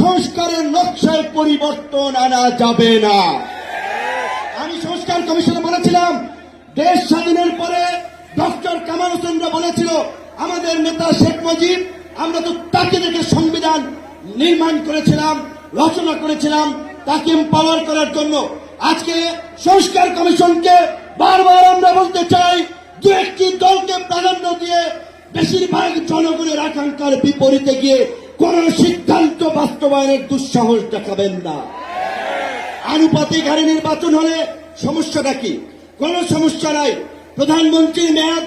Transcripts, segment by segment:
সংস্কারের নকশায় পরিবর্তন আনা যাবে না। আমি সংস্কার কমিশনে বলেছিলাম, দেশ স্বাধীনের পরে ডক্টর কামাল হোসেনরা বলেছিল, আমাদের নেতা শেখ মুজিব, আমরা তো তাকে দেখে সংবিধান নির্মাণ করেছিলাম, রচনা করেছিলাম, তাকে পাওয়ার করার জন্য। আজকে সংস্কার কমিশনকে বারবার আমরা বলতে চাই, দু একটি দলকে প্রাধান্য দিয়ে বেশিরভাগ জনগণের আকাঙ্ক্ষার বিপরীতে গিয়ে কোন সিদ্ধান্ত বাস্তবায়নের দুঃসাহস দেখাবেন না। আনুপাতিক হারে নির্বাচন হলে সমস্যাটা কি? কোন সমস্যা নাই। প্রধানমন্ত্রীর মেয়াদ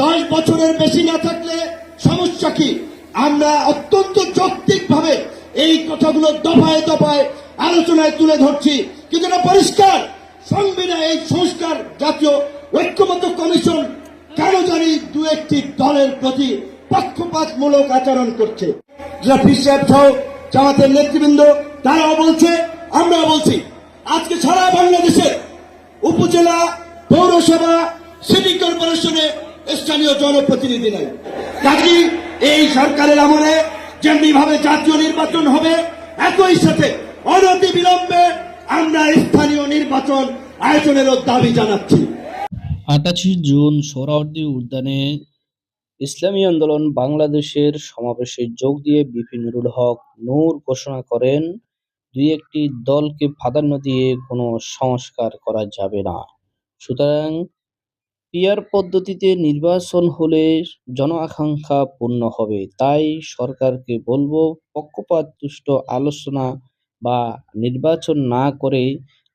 দশ বছরের বেশি না থাকলে সমস্যা কি? আমরা অত্যন্ত যৌক্তিক ভাবে এই কথাগুলো দফায় দফায় আলোচনায় তুলে ধরছি। কিন্তু এটা পরিষ্কার। সংবিধান, এই সংস্কার জাতীয় ঐক্যমত কমিশন কেন জানি দু একটি দলের প্রতি পক্ষপাতমূলক আচরণ করছে। জামাতের নেতৃবৃন্দ, তারাও বলছে, আমরাও বলছি, আজকে সারা বাংলাদেশের উপজেলা পৌরসভা, সিটি কর্পোরেশনে স্থানীয় জনপ্রতিনিধি নাই। কাজী এই সরকারের আমলে যেমনি ভাবে জাতীয় নির্বাচন হবে, একই সাথে অনতি বিলম্বে আমরা স্থানীয় নির্বাচন আয়োজনেরও দাবি জানাচ্ছি। আটাশি জুন সোহরাওয়ার্দী উদ্যানে ইসলামী আন্দোলন বাংলাদেশের সমাবেশে যোগ দিয়ে বিপি নুরুল হক নূর ঘোষণা করেন, দুই একটি দলকে প্রাধান্য দিয়ে কোনো সংস্কার করা যাবে না। সুতরাং পিয়ার পদ্ধতিতে নির্বাচন হলে জন আকাঙ্ক্ষা পূর্ণ হবে। তাই সরকারকে বলব, পক্ষপাত তুষ্ট আলোচনা বা নির্বাচন না করে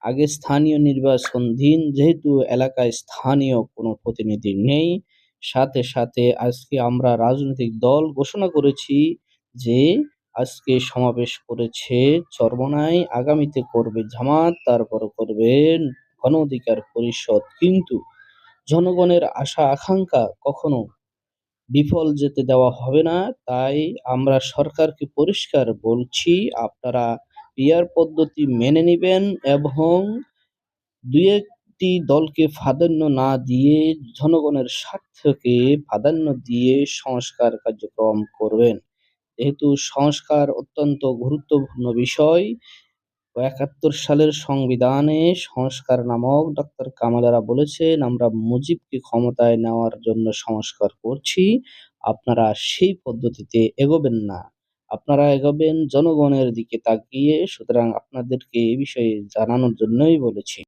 আগে স্থানীয় নির্বাচন দিন। যেহেতু এলাকায় স্থানীয় কোনো প্রতিনিধি নেই সাথে সাথে আজকে আমরা রাজনৈতিক দল ঘোষণা করেছি যে আজকে সমাবেশ করেছে চরমনাই, আগামীতে করবে জামাত, তারপর করবে গণ অধিকার পরিষদ। কিন্তু জনগণের আশা, আকাঙ্ক্ষা কখনো বিফল যেতে দেওয়া হবে না। তাই আমরা সরকারকে পরিষ্কার বলছি, আপনারা পিয়ার পদ্ধতি মেনে নেবেন এবং দুই একটি দলকে প্রাধান্য না দিয়ে জনগণের স্বার্থকে প্রাধান্য দিয়ে সংস্কার কার্যক্রম করবেন। যেহেতু সংস্কার অত্যন্ত গুরুত্বপূর্ণ বিষয়, একাত্তর সালের সংবিধানে সংস্কার নামক ডক্টর কামালারা বলেছেন, আমরা মুজিবকে ক্ষমতায় নেওয়ার জন্য সংস্কার করছি। আপনারা সেই পদ্ধতিতে এগোবেন না। আপনারা এগোবেন জনগণের দিকে তাকিয়ে। সুতরাং আপনাদেরকে এই বিষয়ে জানানোর জন্যই বলেছি।